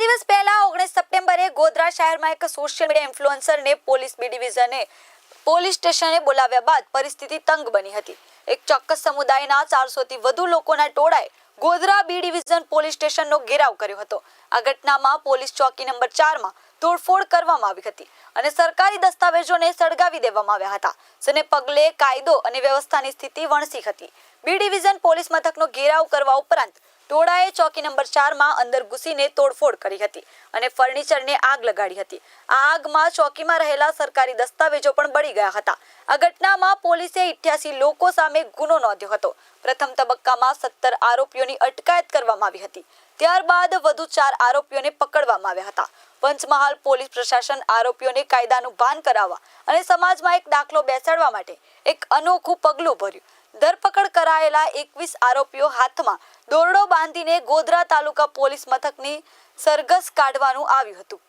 દિવસ પહેલા ઓગણીસ સપ્ટેમ્બરે ગોધરા શહેરમાં એક સોશિયલ મીડિયા ઇન્ફ્લુએન્સરને પોલીસ બી ડિવિઝને પોલીસ સ્ટેશને બોલાવ્યા બાદ પરિસ્થિતિ તંગ બની હતી. એક ચોક્કસ સમુદાયના ચારસોથી વધુ લોકોના ટોળાએ ગોધરા બી ડિવિઝન પોલીસ સ્ટેશનનો ઘેરાવ કર્યો હતો. આ ઘટનામાં પોલીસ ચોકી નંબર ચારમાં તોડફોડ કરવામાં આવી હતી અને સરકારી દસ્તાવેજોને સળગાવી દેવામાં આવ્યા હતા, જેને પગલે કાયદો અને વ્યવસ્થાની સ્થિતિ વણસી હતી. બી ડિવિઝન પોલીસ મથકનો ઘેરાવ કરવા ઉપરાંત ટોળાએ ચોકી નંબર ચારમાં અંદર ઘૂસીને તોડફોડ કરી હતી અને ફર્નિચરને આગ લગાડી હતી. આ આગમાં ચોકીમાં રહેલા સરકારી દસ્તાવેજો પણ બળી ગયા હતા. આ ઘટનામાં પોલીસે ઇઠ્યાસી લોકો સામે ગુનો નોંધ્યો હતો. પ્રથમ તબક્કામાં સત્તર આરોપીઓની અટકાયત કરવામાં આવી હતી. ત્યારબાદ વધુ ચાર આરોપીઓને પકડવામાં આવ્યા હતા. પંચમહાલ પોલીસ પ્રશાસન આરોપીઓને કાયદાનું ભાન કરાવવા અને સમાજમાં એક દાખલો બેસાડવા માટે એક અનોખું પગલું ભર્યું. ધરપકડ કરાયેલા એકવીસ આરોપીઓ હાથમાં દોરડો બાંધીને ગોધરા તાલુકા પોલીસ મથકની સરઘસ કાઢવાનું આવ્યું હતું.